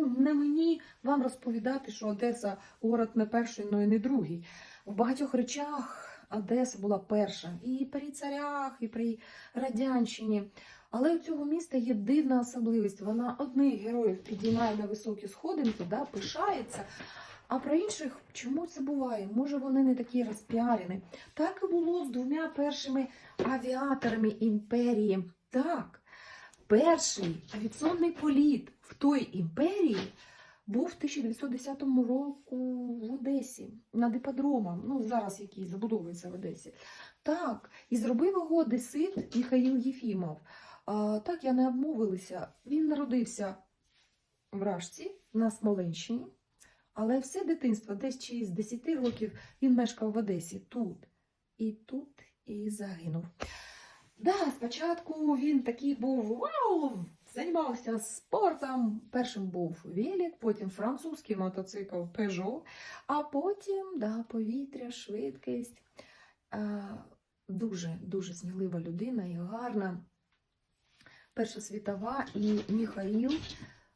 ну, не мені вам розповідати, що Одеса город не перший, но і не другий. В багатьох речах Одеса була перша. І при царях, і при Радянщині. Але у цього міста є дивна особливість. Вона одних героїв підіймає на високі сходинки, да, пишається. А про інших чому це буває? Може, вони не такі розпіарені. Так і було з двома першими авіаторами імперії. Так, перший авіаційний політ в той імперії був в 1910 року в Одесі над іпподромом, ну зараз який забудовується в Одесі. Так, і зробив його одесит Михаїл Єфімов. А, так, я не обмовилася. Він народився в Рашці на Смоленщині, але все дитинство, десь чи з 10 років, він мешкав в Одесі тут. І тут і загинув. Да, спочатку він такий був вау! Займався спортом. Першим був велик, потім французький мотоцикл Peugeot, а потім да, повітря, швидкість. А, дуже дуже смілива людина і гарна. Перша світова, і Міхаїл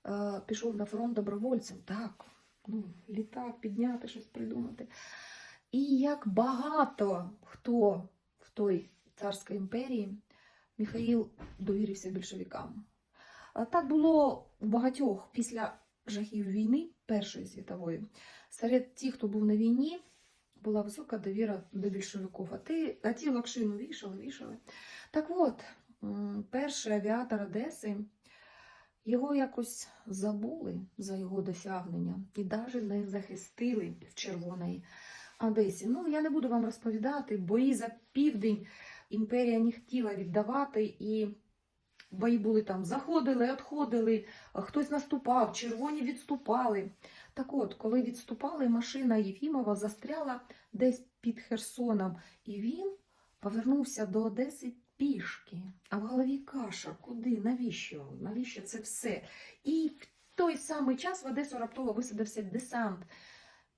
е, пішов на фронт добровольцем. Так, ну, літак підняти, щось придумати. І як багато хто в той царській імперії Міхаїл довірився більшовикам. Так було у багатьох після жахів війни Першої світової. Серед тих, хто був на війні, була висока довіра до більшовиків. А ті, а ті лакшину вішали, вішали. Так от, перший авіатор Одеси, його якось забули за його досягнення і навіть не захистили в Червоної Одесі. Ну, я не буду вам розповідати, бої за південь імперія не хотіла віддавати, і бої були там, заходили, відходили, хтось наступав, червоні відступали. Так от, коли відступали, машина Єфімова застряла десь під Херсоном, і він повернувся до Одеси пішки. А в голові каша, куди, навіщо? Навіщо це все? І в той самий час в Одесу раптово висадився десант.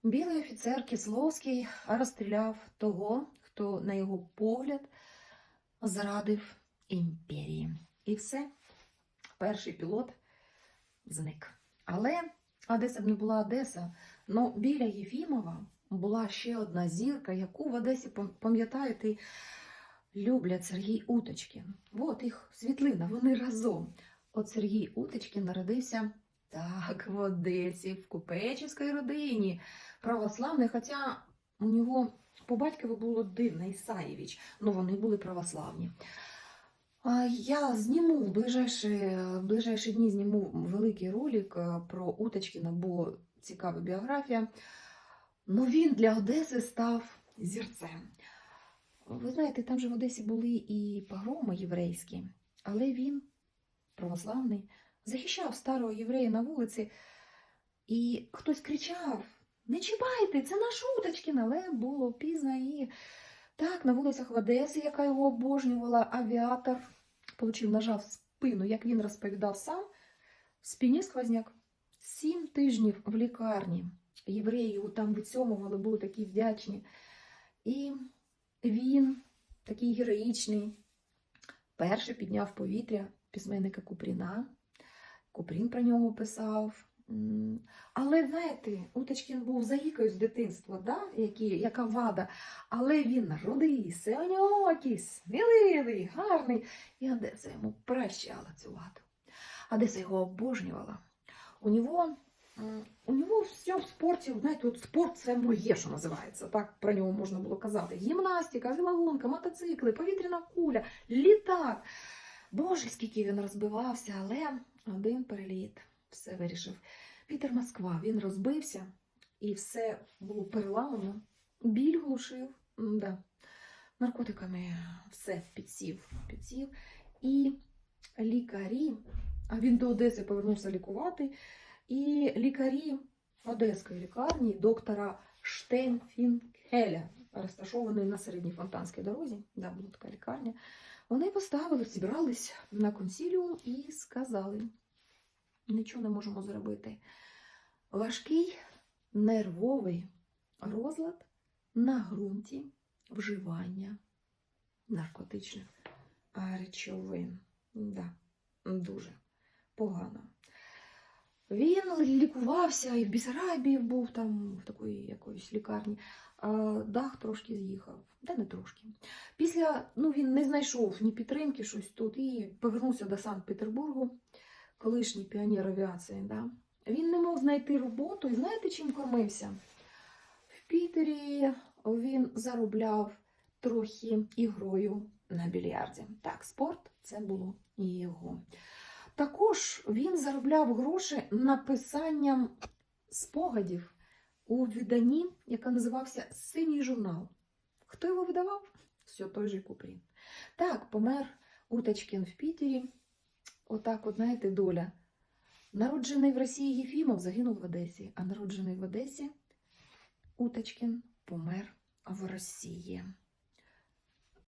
Білий офіцер Кисловський розстріляв того, хто, на його погляд, зрадив імперії. І все, перший пілот зник. Але Одеса б не була Одеса. Ну, біля Єфімова була ще одна зірка, яку в Одесі пам- пам'ятають і люблять Сергій Уточкін. От їх світлина, вони разом. От Сергій Уточкін народився так, в Одесі, в купечеській родині, православний, хоча у нього по батькові було дивне Ісаєвич, ну вони були православні. Я зніму в ближайші, в ближайші дні зніму великий ролик е, про Уточкіна, бо цікава біографія. Ну він для Одеси став зірцем. Ви знаєте, там же в Одесі були і погроми єврейські, але він, православний, захищав старого єврея на вулиці, і хтось кричав: Не чіпайте, це наш Уточкін, але було пізно і так, на вулицях в Одесі, яка його обожнювала, авіатор получив ножа в спину, як він розповідав сам, в спині сквозняк. Сім тижнів в лікарні. Євреї його там вицьомували, були такі вдячні. І він, такий героїчний, перший підняв повітря письменника Купріна. Купрін про нього писав. Але знаєте, Уточкін був заїкою з дитинства, да? Які, яка вада. Але він рудий, синьокий, сміливий, гарний. І Одеса йому прощала цю ваду. Одеса його обожнювала. У нього, у нього все в спорті, знаєте, от спорт це моє, що називається. Так про нього можна було казати. Гімнастика, велогонка, мотоцикли, повітряна куля, літак. Боже, скільки він розбивався, але один переліт все вирішив. Вітер Москва, він розбився і все було переламано. Біль глушив, да. наркотиками все підсів, підсів. І лікарі, а він до Одеси повернувся лікувати. І лікарі Одеської лікарні доктора Штейнфінкеля, розташованої на середній фонтанській дорозі, да, була така лікарня, вони поставили, зібрались на консіліум і сказали: нічого не можемо зробити. Важкий нервовий розлад на ґрунті вживання наркотичних речовин. Да, дуже погано. Він лікувався і в Бісарабії був там в такої якоїсь лікарні. Дах трошки з'їхав, та не трошки. Після ну він не знайшов ні підтримки, щось тут, і повернувся до Санкт-Петербургу, колишній піонер авіації. Да? Він не мог знайти роботу, і знаєте, чим кормився? В Пітері він заробляв трохи ігрою на більярді. Так, спорт це було і його. Також він заробляв гроші написанням спогадів у виданні, яке називався Синій журнал. Хто його видавав? Все той же Купрін. Так, помер Уточкін в Пітері. Отак, от, знаєте, доля. Народжений в Росії Єфімов загинув в Одесі, а народжений в Одесі Уточкін помер в Росії.